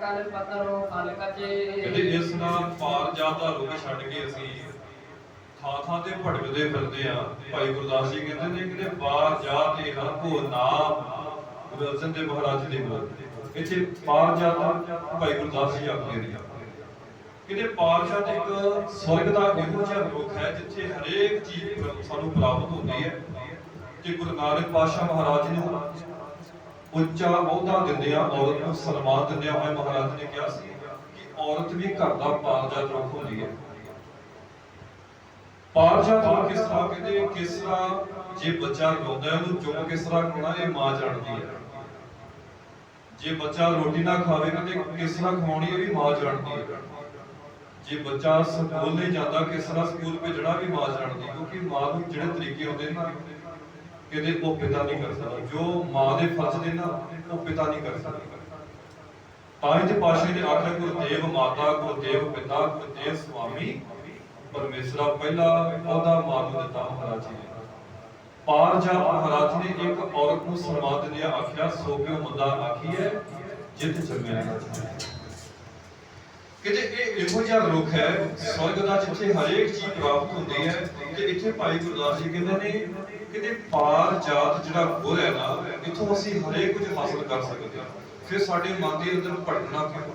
ਕਲ ਪਤਰੋ ਫਲ ਕਹਿੰਦੇ ਇਸ ਨਾਲ ਪਾਰ ਜਾਤਾ ਰੁਕ ਛੱਡ ਕੇ ਅਸੀਂ ਥਾਂ ਥਾਂ ਤੇ ਭਟਕਦੇ ਫਿਰਦੇ ਆ ਭਾਈ ਗੁਰਦਾਸ ਜੀ ਕਹਿੰਦੇ ਨੇ ਕਿ ਪਾਰ ਜਾਤ ਇਹ ਹਰ ਕੋ ਨਾਮ ਗੁਰੂ ਅਰਜਨ ਮਹਾਰਾਜ ਜੀ ਦੇ ਇੱਥੇ ਪਾਰ ਜਾਤਾ ਭਾਈ ਗੁਰਦਾਸ ਜੀ ਆਖਦੇ ਨੇ। ਕਹਿੰਦੇ ਪਾਰ ਇੱਕ ਸਵਰਗ ਦਾ ਇਹੋ ਜਿਹਾ ਰੁਖ ਹੈ ਜਿੱਥੇ ਹਰੇਕ ਚੀਜ਼ ਸਾਨੂੰ ਪ੍ਰਾਪਤ ਹੁੰਦੀ ਹੈ। ਤੇ ਗੁਰੂ ਨਾਨਕ ਪਾਤਸ਼ਾਹ ਮਹਾਰਾਜ ਨੂੰ ਉੱਚਾ ਅਹੁਦਾ ਦਿੰਦੇ ਔਰਤ ਨੂੰ ਸਨਮਾਨ ਦਿੰਦੇ ਹੋਏ ਮਹਾਰਾਜ ਨੇ ਕਿਹਾ ਸੀ ਕਿ ਔਰਤ ਵੀ ਘਰ ਦਾ ਪਾਰਜਾਤ ਰੁੱਖ ਹੁੰਦੀ ਹੈ। ਪਾਰਜਾਤ ਰੁੱਖ ਕਿਸ ਤਰ੍ਹਾਂ ਕਹਿੰਦੇ ਕਿਸ ਤਰ੍ਹਾਂ ਜੇ ਬੱਚਾ ਰੋਂਦਾ ਹੈ, ਉਹਨੂੰ ਚੁੱਪ ਕਿਸ ਤਰ੍ਹਾਂ ਕਰਨਾ, ਇਹ ਮਾਂ ਜਾਣਦੀ ਹੈ। ਜੇ ਬੱਚਾ ਰੋਟੀ ਨਾ ਖਾਵੇ, ਕਹਿੰਦੇ ਕਿਸ ਤਰ੍ਹਾਂ ਖਵਾਉਣੀ ਇਹ ਵੀ ਮਾਂ ਜਾਣਦੀ ਹੈ। ਜੇ ਬੱਚਾ ਸਕੂਲ ਨਹੀਂ ਜਾਂਦਾ, ਕਿਸ ਤਰ੍ਹਾਂ ਸਕੂਲ ਭੇਜਣਾ ਵੀ ਮਾਂ ਜਾਣਦੀ ਕਿਉਂਕਿ ਮਾਂ ਨੂੰ ਜਿਹੜੇ ਤਰੀਕੇ ਹੁੰਦੇ ਨੇ ਨਾ ਉਹ ਪਿਤਾ ਨਹੀਂ ਕਰ ਸਕਦਾ। ਜੋ ਮਾਂ ਦੇ ਫਰਜ਼ ਨਾ ਉਹ ਪਿਤਾ ਨਹੀਂ ਕਰ ਸਕਦਾ। ਤਾਂ ਪਾਸ਼ੇ ਨੇ ਆਖਿਆ, ਗੁਰਦੇਵ ਮਾਤਾ, ਗੁਰਦੇਵ ਪਿਤਾ, ਗੁਰਦੇਵ ਸੁਆਮੀ, ਪਰਮੇਸ਼ਰਾ ਪਹਿਲਾ ਉਹਦਾ ਮਾਂ ਦਿੱਤਾ ਮਹਾਰਾਜ ਨੇ। ਪਾਰ ਜਾ ਮਹਾਰਾਜ ਨੇ ਇੱਕ ਔਰਤ ਨੂੰ ਸਨਮਾਨ ਦਿੰਦਿਆਂ ਆਖਿਆ, ਸੋ ਕਿਉ ਮੁੰਡਾ ਆਖੀ ਹੈ ਜੰਮਿਆ ਕਿਤੇ ਇਹ ਇਹੋ ਜਿਹਾ ਰੁਖ ਹੈ, ਸਵਰਗ ਦਾ ਜਿੱਥੇ ਹਰੇਕ ਚੀਜ਼ ਪ੍ਰਾਪਤ ਹੁੰਦੀ ਹੈ, ਤੇ ਇੱਥੇ ਭਾਈ ਗੁਰਦਾਸ ਜੀ ਕਹਿੰਦੇ ਨੇ ਕਿਤੇ ਪਾਰ ਜਾਤ ਜਿਹੜਾ ਗੁਰ ਹੈ ਨਾ, ਇੱਥੋਂ ਅਸੀਂ ਹਰੇਕ ਕੁਝ ਹਾਸਲ ਕਰ ਸਕਦੇ ਹਾਂ। ਫਿਰ ਸਾਡੇ ਮਨ ਦੇ ਅੰਦਰ ਭਟਕਣਾ ਕਿਉਂ?